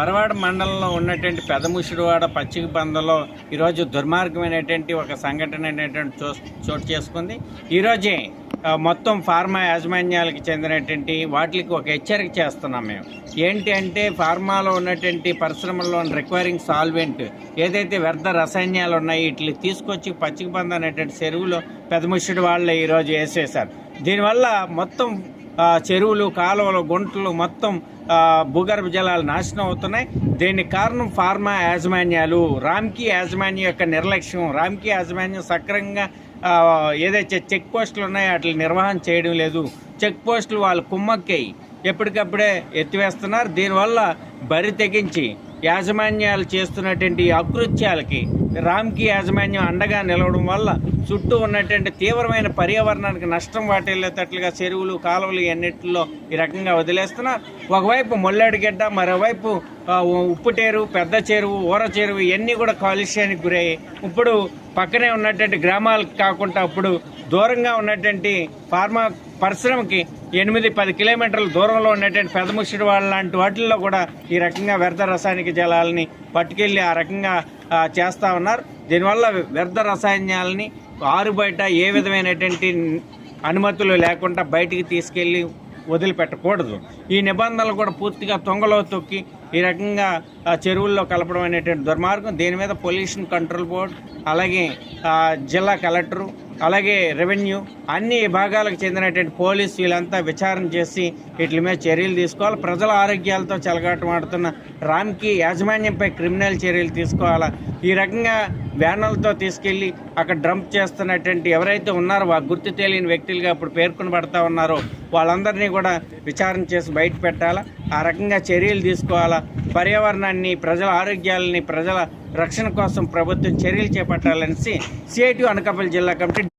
పరవాడ మండలంలో ఉన్నటువంటి పెదముషిడివాడ పచ్చిక బందలో ఈరోజు దుర్మార్గమైనటువంటి ఒక సంఘటన అనేటువంటి చో చోటు చేసుకుంది. ఈరోజే మొత్తం ఫార్మా యాజమాన్యాలకు చెందినటువంటి వాటికి ఒక హెచ్చరిక చేస్తున్నాం మేము. ఏంటి అంటే ఫార్మాలో ఉన్నటువంటి పరిశ్రమల్లో రిక్వైరింగ్ సాల్వెంట్ ఏదైతే వ్యర్థ రసాయనాలు ఉన్నాయో వీటిని తీసుకొచ్చి పచ్చిక బంద అనేటువంటి చెరువులో పెదముషిడి వాళ్ళు ఈరోజు వేసేసారు దీనివల్ల మొత్తం చెరువులు కాలువలు గుంటలు మొత్తం భూగర్భ జలాలు నాశనం అవుతున్నాయి. దీనికి కారణం ఫార్మా యాజమాన్యాలు. రామ్కి యాజమాన్యం యొక్క నిర్లక్ష్యం. రామ్కి యాజమాన్యం సక్రమంగా ఏదైతే చెక్ పోస్టులు ఉన్నాయో వాటిని నిర్వహణ చేయడం లేదు. చెక్ పోస్టులు వాళ్ళు కుమ్మక్కై ఎప్పటికప్పుడే ఎత్తివేస్తున్నారు. దీనివల్ల బరి తెగించి యాజమాన్యాలు చేస్తున్నటువంటి అకృత్యాలకి రామ్కి యాజమాన్యం అండగా నిలవడం వల్ల చుట్టూ ఉన్నటువంటి తీవ్రమైన పర్యావరణానికి నష్టం వాటిల్లేటట్లుగా చెరువులు కాలువలు అన్నిటిలో ఈ రకంగా వదిలేస్తున్నారు ఒకవైపు ముల్లడిగడ్డ మరోవైపు ఉప్పు ఉప్పుటేరు పెద్ద చెరువు ఊర చెరువు ఇవన్నీ కూడా కాలుష్యానికి గురయ్యాయి. ఇప్పుడు పక్కనే ఉన్నటువంటి గ్రామాలకు కాకుండా ఇప్పుడు దూరంగా ఉన్నటువంటి ఫార్మా పరిశ్రమకి ఎనిమిది పది కిలోమీటర్ల దూరంలో ఉన్నటువంటి పెదముషిడి వాళ్ళ లాంటి వాటిల్లో కూడా ఈ రకంగా వ్యర్థ రసాయనిక జలాలని పట్టుకెళ్ళి ఆ రకంగా చేస్తూ ఉన్నారు. దీనివల్ల వ్యర్థ రసాయనాలని ఆరు బయట ఏ విధమైనటువంటి అనుమతులు లేకుండా బయటికి తీసుకెళ్ళి వదిలిపెట్టకూడదు. ఈ నిబంధనలు కూడా పూర్తిగా తొంగలో తొక్కి ఈ రకంగా చెరువుల్లో కలపడం అనేటువంటి దుర్మార్గం. దీని మీద పొల్యూషన్ కంట్రోల్ బోర్డ్ అలాగే జిల్లా కలెక్టరు అలాగే రెవెన్యూ అన్ని విభాగాలకు చెందినటువంటి పోలీసు వీళ్ళంతా విచారణ చేసి వీటి మీద చర్యలు తీసుకోవాలి. ప్రజల ఆరోగ్యాలతో చెలగాటమాడుతున్న రామ్కి యాజమాన్యంపై క్రిమినల్ చర్యలు తీసుకోవాలా? ఈ రకంగా వ్యాన్లతో తీసుకెళ్ళి అక్కడ డ్రంప్ చేస్తున్నటువంటి ఎవరైతే ఉన్నారో వా గుర్తు తెలియని వ్యక్తులుగా ఇప్పుడు పేర్కొని పడతా ఉన్నారో వాళ్ళందరినీ కూడా విచారణ చేసి బయట పెట్టాలా? ఆ రకంగా చర్యలు తీసుకోవాలా? పర్యావరణాన్ని ప్రజల ఆరోగ్యాలని ప్రజల రక్షణ కోసం ప్రభుత్వం చర్యలు చేపట్టాలనేసి సిఐటి అనకాపల్లి జిల్లా కమిటీ